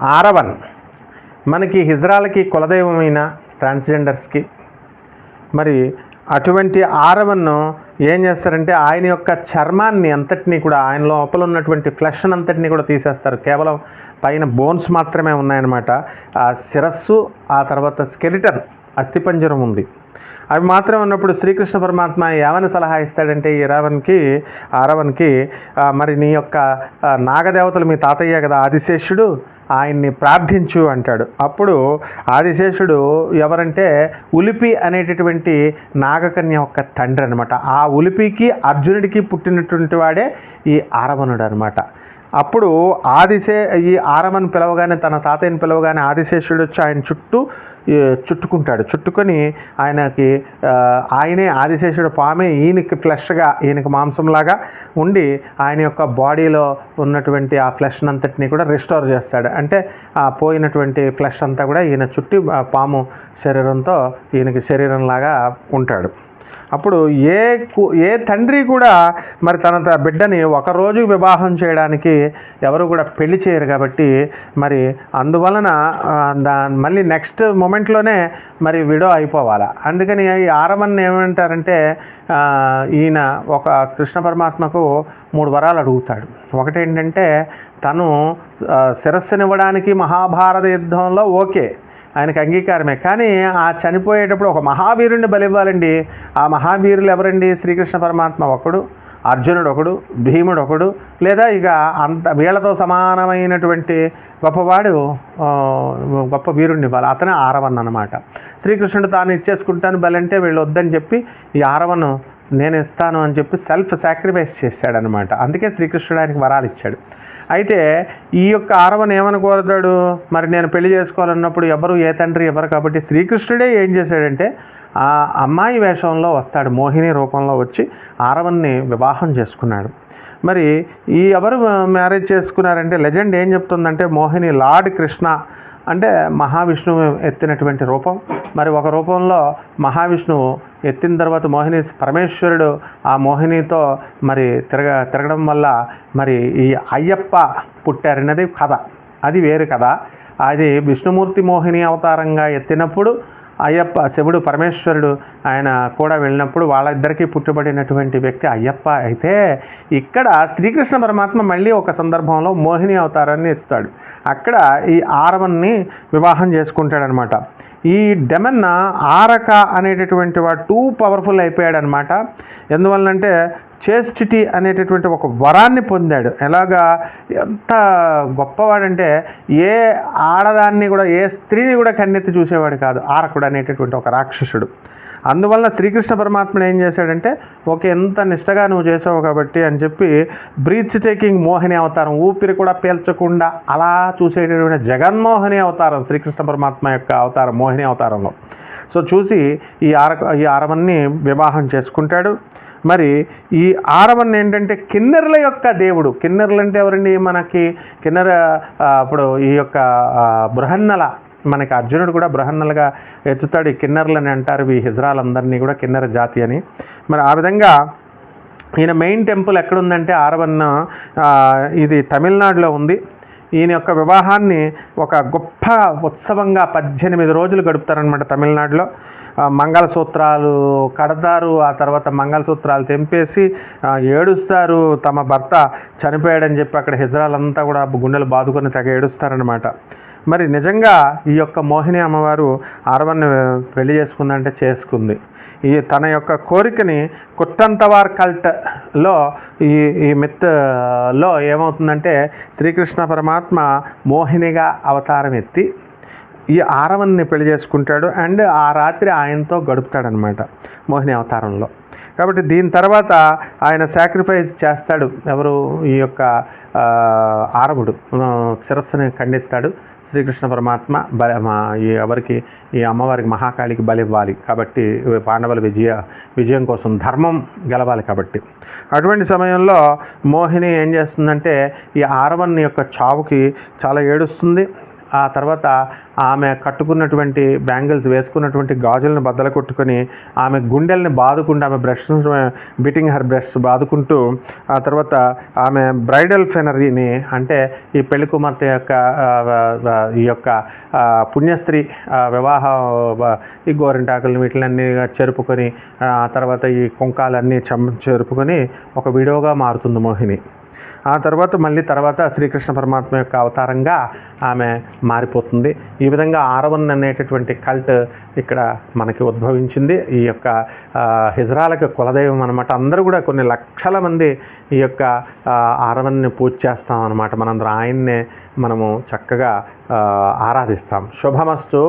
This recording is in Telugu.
ఆరవన్. మనకి హిజ్రాలకి కులదైవమైన ట్రాన్స్జెండర్స్కి. మరి అటువంటి ఆరవన్ను ఏం చేస్తారంటే ఆయన యొక్క చర్మాన్ని అంతటినీ కూడా ఆయన లోపల ఉన్నటువంటి ఫ్లెష్ అంతటినీ కూడా తీసేస్తారు. కేవలం పైన బోన్స్ మాత్రమే ఉన్నాయన్నమాట. ఆ శిరస్సు ఆ తర్వాత స్కెలిటన్ అస్థిపంజరం ఉంది. అవి మాత్రం ఉన్నప్పుడు శ్రీకృష్ణ పరమాత్మ ఏమని సలహా ఇస్తాడంటే ఈ రావణ్కి ఆరవన్కి మరి నీ యొక్క నాగదేవతలు మీ తాతయ్య కదా ఆదిశేషుడు ఆయన్ని ప్రార్థించు అంటాడు. అప్పుడు ఆదిశేషుడు ఎవరంటే ఉలిపి అనేటటువంటి నాగకన్య యొక్క తండ్రి అనమాట ఆ ఉలిపికి అర్జునుడికి పుట్టినటువంటి వాడే ఈ అరవణుడు అనమాట అప్పుడు ఆదిశే ఈ ఆరమని పిలవగానే తన తాతయ్యని పిలవగానే ఆదిశేషుడు వచ్చి ఆయన చుట్టూ చుట్టుకుంటాడు. చుట్టుకొని ఆయనకి ఆయనే ఆదిశేషుడు పామే ఈయనకి ఫ్లెష్గా ఈయనకి మాంసంలాగా ఉండి ఆయన యొక్క బాడీలో ఉన్నటువంటి ఆ ఫ్లెష్ అంతటిని కూడా రిస్టోర్ చేస్తాడు. అంటే ఆ పోయినటువంటి ఫ్లెష్ అంతా కూడా ఈయన చుట్టి పాము శరీరంతో ఈయనకి శరీరంలాగా ఉంటాడు. అప్పుడు ఏ ఏ తండ్రి కూడా మరి తన బిడ్డని ఒకరోజు వివాహం చేయడానికి ఎవరు కూడా పెళ్ళి చేయరు కాబట్టి మరి అందువలన దా మళ్ళీ నెక్స్ట్ మూమెంట్లోనే మరి విడో అయిపోవాలా. అందుకని ఈ ఆరమన్ ఏమంటారంటే ఈయన ఒక కృష్ణ పరమాత్మకు మూడు వరాలు అడుగుతాడు. ఒకటేంటంటే తను శిరస్సునివ్వడానికి మహాభారత యుద్ధంలో ఓకే. ఆయనకు అంగీకారమే. కానీ ఆ చనిపోయేటప్పుడు ఒక మహావీరుణ్ణి బలివ్వాలండి. ఆ మహావీరులు ఎవరండి? శ్రీకృష్ణ పరమాత్మ ఒకడు అర్జునుడు ఒకడు భీముడు ఒకడు లేదా ఇక అంత వీళ్ళతో సమానమైనటువంటి గొప్పవాడు గొప్ప వీరుణ్ణి ఇవ్వాలి. అతనే ఆరవన్ అనమాట శ్రీకృష్ణుడు తాను ఇచ్చేసుకుంటాను బలంటే వీళ్ళు వద్దని చెప్పి ఈ ఆరవను నేను ఇస్తాను అని చెప్పి సెల్ఫ్ సాక్రిఫైస్ చేశాడనమాట అందుకే శ్రీకృష్ణుడు ఆయనకి వరాలు ఇచ్చాడు. అయితే ఈ యొక్క ఆరవను ఏమని కోరుతాడు? మరి నేను పెళ్ళి చేసుకోవాలన్నప్పుడు ఎవరు ఏ తండ్రి ఎవరు కాబట్టి శ్రీకృష్ణుడే ఏం చేశాడంటే ఆ అమ్మాయి వేషంలో వస్తాడు మోహిని రూపంలో వచ్చి ఆరవన్ని వివాహం చేసుకున్నాడు. మరి ఈ ఎవరు మ్యారేజ్ చేసుకున్నారంటే లెజెండ్ ఏం చెప్తుందంటే మోహిని లార్డ్ కృష్ణ అంటే మహావిష్ణువు ఎత్తినటువంటి రూపం. మరి ఒక రూపంలో మహావిష్ణువు ఎత్తిన తర్వాత మోహిని పరమేశ్వరుడు ఆ మోహినితో మరి తిరగ తిరగడం వల్ల మరి ఈ అయ్యప్ప పుట్టారన్నది కథ. అది వేరు కథ. అది విష్ణుమూర్తి మోహిని అవతారంగా ఎత్తినప్పుడు అయ్యప్ప శివుడు పరమేశ్వరుడు ఆయన కూడా వెళ్ళినప్పుడు వాళ్ళిద్దరికీ పుట్టుబడినటువంటి వ్యక్తి అయ్యప్ప అయితే ఇక్కడ శ్రీకృష్ణ పరమాత్మ మళ్ళీ ఒక సందర్భంలో మోహిని అవతారాన్ని ఎత్తుతాడు. అక్కడ ఈ ఆరవన్ని వివాహం చేసుకుంటాడనమాట ఈ డెమన్న ఆరక అనేటటువంటి వాడు టూ పవర్ఫుల్ అయిపోయాడనమాట. ఎందువల్లంటే చేస్టిటీ అనేటటువంటి ఒక వరాన్ని పొందాడు. ఎలాగా? ఎంత గొప్పవాడంటే ఏ ఆడదాన్ని కూడా ఏ స్త్రీని కూడా కన్నెత్తి చూసేవాడు కాదు. ఆరకుడు అనేటటువంటి ఒక రాక్షసుడు. అందువల్ల శ్రీకృష్ణ పరమాత్ముడు ఏం చేశాడంటే ఓకే ఎంత నిష్టగా నువ్వు చేసావు కాబట్టి అని చెప్పి బ్రీత్ టేకింగ్ మోహిని అవతారం ఊపిరి కూడా పీల్చకుండా అలా చూసేటటువంటి జగన్మోహిని అవతారం శ్రీకృష్ణ పరమాత్మ యొక్క అవతారం మోహిని అవతారంలో. సో చూసి ఈ ఆర ఈ ఆరవన్ని వివాహం చేసుకుంటాడు. మరి ఈ ఆరవన్ ఏంటంటే కిన్నెరల యొక్క దేవుడు. కిన్నెరలు అంటే ఎవరండి మనకి? కిన్నెర ఇప్పుడు ఈ యొక్క బృహన్నల. మనకి అర్జునుడు కూడా బృహన్నలుగా ఎత్తుతాడు. ఈ కిన్నెరలని అంటారు ఈ హిజ్రాలందరినీ కూడా కిన్నెర జాతి అని. మరి ఆ విధంగా ఈయన మెయిన్ టెంపుల్ ఎక్కడుందంటే ఆరవన్న ఇది తమిళనాడులో ఉంది. ఈయన యొక్క వివాహాన్ని ఒక గొప్ప ఉత్సవంగా పద్దెనిమిది రోజులు గడుపుతారనమాట తమిళనాడులో. మంగళసూత్రాలు కడతారు. ఆ తర్వాత మంగళసూత్రాలు తెంపేసి ఏడుస్తారు. తమ భర్త చనిపోయాడని చెప్పి అక్కడ హిజ్రాలంతా కూడా గుండెలు బాదుకొని తెగ ఏడుస్తారనమాట మరి నిజంగా ఈ యొక్క మోహిని అమ్మవారు ఆరవన్ని పెళ్ళి చేసుకుందంటే చేసుకుంది. ఈ తన యొక్క కోరికని కుట్టంతవార్ కల్ట్లో ఈ ఈ మిత్లో ఏమవుతుందంటే శ్రీకృష్ణ పరమాత్మ మోహినిగా అవతారం ఎత్తి ఈ ఆరవన్ని పెళ్ళి చేసుకుంటాడు అండ్ ఆ రాత్రి ఆయనతో గడుపుతాడనమాట మోహిని అవతారంలో. కాబట్టి దీని తర్వాత ఆయన సాక్రిఫైస్ చేస్తాడు. ఎవరు? ఈ యొక్క ఆరవుడు శిరస్సుని ఖండిస్తాడు. శ్రీకృష్ణ పరమాత్మ బల మా ఈ ఎవరికి ఈ అమ్మవారికి మహాకాళికి బలి ఇవ్వాలి. కాబట్టి పాండవుల విజయ విజయం కోసం ధర్మం గెలవాలి కాబట్టి. అటువంటి సమయంలో మోహిని ఏం చేస్తుందంటే ఈ ఆరవన్ యొక్క చావుకి చాలా ఏడుస్తుంది. ఆ తర్వాత ఆమె కట్టుకున్నటువంటి బ్యాంగిల్స్ వేసుకున్నటువంటి గాజులను బద్దలు కొట్టుకొని ఆమె గుండెల్ని బాదుకుంటూ ఆమె బ్రష్ బీటింగ్ హర్ బ్రష్ బాదుకుంటూ ఆ తర్వాత ఆమె బ్రైడల్ ఫెనరీని అంటే ఈ పెళ్ళి కుమార్తె యొక్క ఈ యొక్క పుణ్యస్త్రీ వివాహ ఈ గోరింటాకులు వీటిలన్నీ చెరుపుకొని ఆ తర్వాత ఈ కుంకాలన్నీ చం చెరుపుకొని ఒక వీడియోగా మారుతుంది మోహిని. ఆ తర్వాత మళ్ళీ తర్వాత శ్రీకృష్ణ పరమాత్మ యొక్క అవతారంగా ఆమె మారిపోతుంది. ఈ విధంగా ఆరవన్ అనేటటువంటి కల్ట్ ఇక్కడ మనకి ఉద్భవించింది. ఈ యొక్క ఆ, కులదైవం అనమాట అందరూ కూడా కొన్ని లక్షల మంది ఈ యొక్క ఆరవన్ని పూజ చేస్తాం అనమాట మనందరం ఆయన్నే మనము చక్కగా ఆరాధిస్తాం. శుభమస్తు.